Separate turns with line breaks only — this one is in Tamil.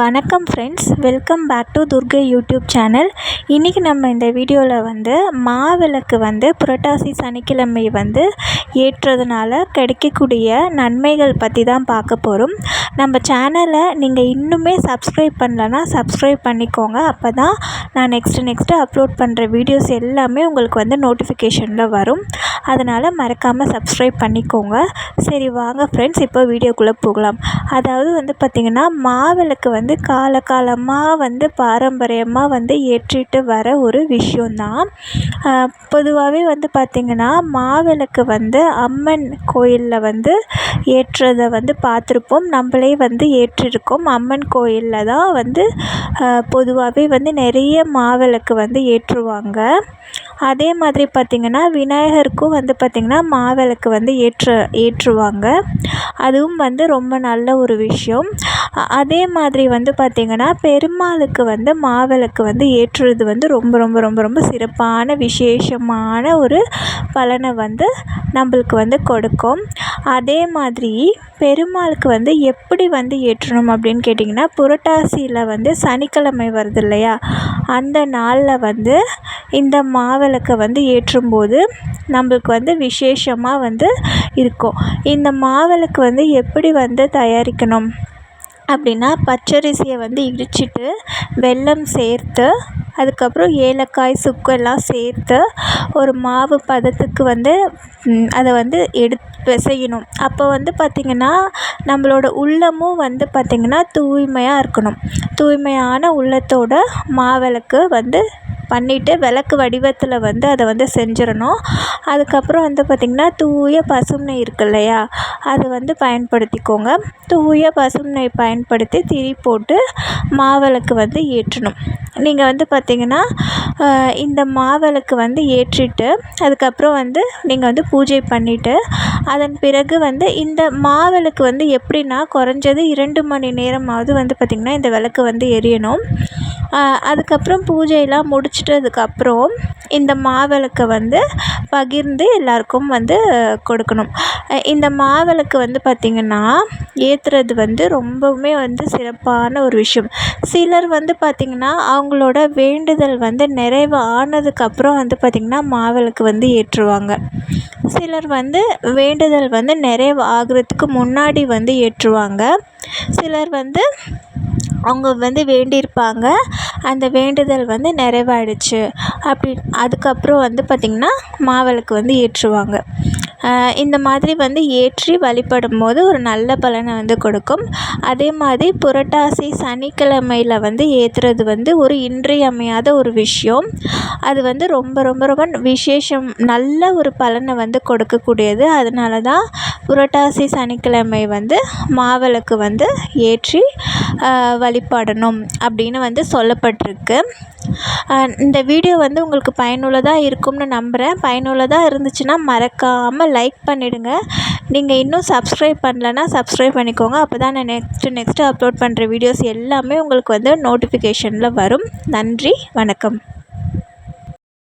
வணக்கம் friends welcome back to Durgai YouTube channel இன்றைக்கி நம்ம இந்த வீடியோவில் வந்து மாவிளக்கு வந்து புரட்டாசி சனிக்கிழமை வந்து ஏற்றுறதுனால கிடைக்கக்கூடிய நன்மைகள் பற்றி தான் பார்க்க போகிறோம் நம்ம சேனலை நீங்கள் இன்னுமே சப்ஸ்கிரைப் பண்ணலன்னா சப்ஸ்கிரைப் பண்ணிக்கோங்க. அப்போ தான் நான் நெக்ஸ்ட்டு நெக்ஸ்ட்டு அப்லோட் பண்ணுற வீடியோஸ் எல்லாமே உங்களுக்கு வந்து நோட்டிஃபிகேஷனில் வரும். அதனால் மறக்காமல் சப்ஸ்கிரைப் பண்ணிக்கோங்க. சரி வாங்க ஃப்ரெண்ட்ஸ் இப்போ வீடியோக்குள்ளே போகலாம். அதாவது வந்து பார்த்திங்கன்னா மாவிளக்கு வந்து வந்து காலகாலமாக வந்து பாரம்பரியமாக வந்து ஏற்றிட்டு வர ஒரு விஷயந்தான் பொதுவாகவே வந்து பார்த்திங்கன்னா மாவிளக்கு வந்து அம்மன் கோயிலில் வந்து ஏற்றதை வந்து பார்த்துருப்போம் நம்மளே வந்து ஏற்றிருக்கோம். அம்மன் கோயிலில் தான் வந்து பொதுவாகவே வந்து நிறைய மாவிளக்கு வந்து ஏற்றுவாங்க. அதே மாதிரி பார்த்திங்கன்னா விநாயகருக்கும் வந்து பார்த்திங்கன்னா மாவிளக்கு வந்து ஏற்ற ஏற்றுவாங்க. அதுவும் வந்து ரொம்ப நல்ல ஒரு விஷயம். அதே மாதிரி வந்து பார்த்திங்கன்னா பெருமாளுக்கு வந்து மாவிளக்கு வந்து ஏற்றுறது வந்து ரொம்ப ரொம்ப ரொம்ப ரொம்ப சிறப்பான விசேஷமான ஒரு பலனை வந்து நம்மளுக்கு வந்து கொடுக்கும். அதே மாதிரி பெருமாளுக்கு வந்து எப்படி வந்து ஏற்றணும் அப்படின்னு கேட்டிங்கன்னா புரட்டாசியில் வந்து சனிக்கிழமை வருது இல்லையா? அந்த நாளில் வந்து இந்த மாவிளக்கை வந்து ஏற்றும்போது நம்மளுக்கு வந்து விசேஷமாக வந்து இருக்கும். இந்த மாவிளக்கு வந்து எப்படி வந்து தயாரிக்கணும் அப்படின்னா பச்சரிசியை வந்து இடிச்சிட்டு வெல்லம் சேர்த்து அதுக்கப்புறம் ஏலக்காய் சுக்கு எல்லாம் சேர்த்து ஒரு மாவு பதத்துக்கு வந்து அதை வந்து எடுத்து பிசையணும். அப்போ வந்து பார்த்திங்கன்னா நம்மளோட உள்ளமும் வந்து பார்த்திங்கன்னா தூய்மையாக இருக்கணும். தூய்மையான உள்ளத்தோட மாவிளக்கு வந்து பண்ணிவிட்டு விளக்கு வடிவத்தில் வந்து அதை வந்து செஞ்சிடணும். அதுக்கப்புறம் வந்து பார்த்திங்கன்னா தூய பசுமை இருக்கு இல்லையா அதை வந்து பயன்படுத்திக்கோங்க. தூய பசுமை பயன்படுத்தி திரி போட்டு மாவிளக்கு வந்து ஏற்றணும். நீங்கள் வந்து பார்த்திங்கன்னா இந்த மாவிளக்கு வந்து ஏற்றிட்டு அதுக்கப்புறம் வந்து நீங்கள் வந்து பூஜை பண்ணிவிட்டு அதன் பிறகு வந்து இந்த மாவிளக்கு வந்து எப்படின்னா குறைஞ்சது இரண்டு மணி நேரமாவது வந்து பார்த்திங்கன்னா இந்த விளக்கு வந்து எரியணும். அதுக்கப்புறம் பூஜையெல்லாம் முடிச்சிட்டதுக்கப்புறம் இந்த மாவிளக்க வந்து பகிர்ந்து எல்லாருக்கும் வந்து கொடுக்கணும். இந்த மாவிளக்கு வந்து பார்த்திங்கன்னா ஏற்றுறது வந்து ரொம்பவுமே வந்து சிறப்பான ஒரு விஷயம். சிலர் வந்து பார்த்திங்கன்னா அவங்களோட வேண்டுதல் வந்து நிறைவு ஆனதுக்கப்புறம் வந்து பார்த்திங்கன்னா மாவிளக்கு வந்து ஏற்றுவாங்க. சிலர் வந்து வேண்டுதல் வந்து நிறைவு ஆகிறதுக்கு முன்னாடி வந்து ஏற்றுவாங்க. சிலர் வந்து அவங்க வந்து வேண்டியிருப்பாங்க. அந்த வேண்டுதல் வந்து நிறைவாயிடுச்சு. அப்படி அதுக்கப்புறம் வந்து பார்த்திங்கன்னா மாவிளக்கு வந்து ஏற்றுவாங்க. இந்த மாதிரி வந்து ஏற்றி வழிபடும் போது ஒரு நல்ல பலனை வந்து கொடுக்கும். அதே மாதிரி புரட்டாசி சனிக்கிழமையில் வந்து ஏற்றுறது வந்து ஒரு இன்றியமையாத ஒரு விஷயம். அது வந்து ரொம்ப ரொம்ப ரொம்ப விசேஷம் நல்ல ஒரு பலனை வந்து கொடுக்கக்கூடியது. அதனால தான் புரட்டாசி சனிக்கிழமை வந்து மாவிளக்கு வந்து ஏற்றி வழிபடணும் அப்படின்னு வந்து சொல்லப்பட்டிருக்கு. இந்த வீடியோ வந்து உங்களுக்கு பயனுள்ளதாக இருக்கும்னு நம்புகிறேன் பயனுள்ளதாக இருந்துச்சுன்னா மறக்காமல் லைக் பண்ணிவிடுங்க நீங்கள் இன்னும் சப்ஸ்கிரைப் பண்ணலன்னா சப்ஸ்கிரைப் பண்ணிக்கோங்க. அப்போ தான் நான் நெக்ஸ்ட்டு நெக்ஸ்ட்டு அப்லோட் பண்ணுற வீடியோஸ் எல்லாமே உங்களுக்கு வந்து நோட்டிஃபிகேஷனில் வரும். நன்றி வணக்கம்.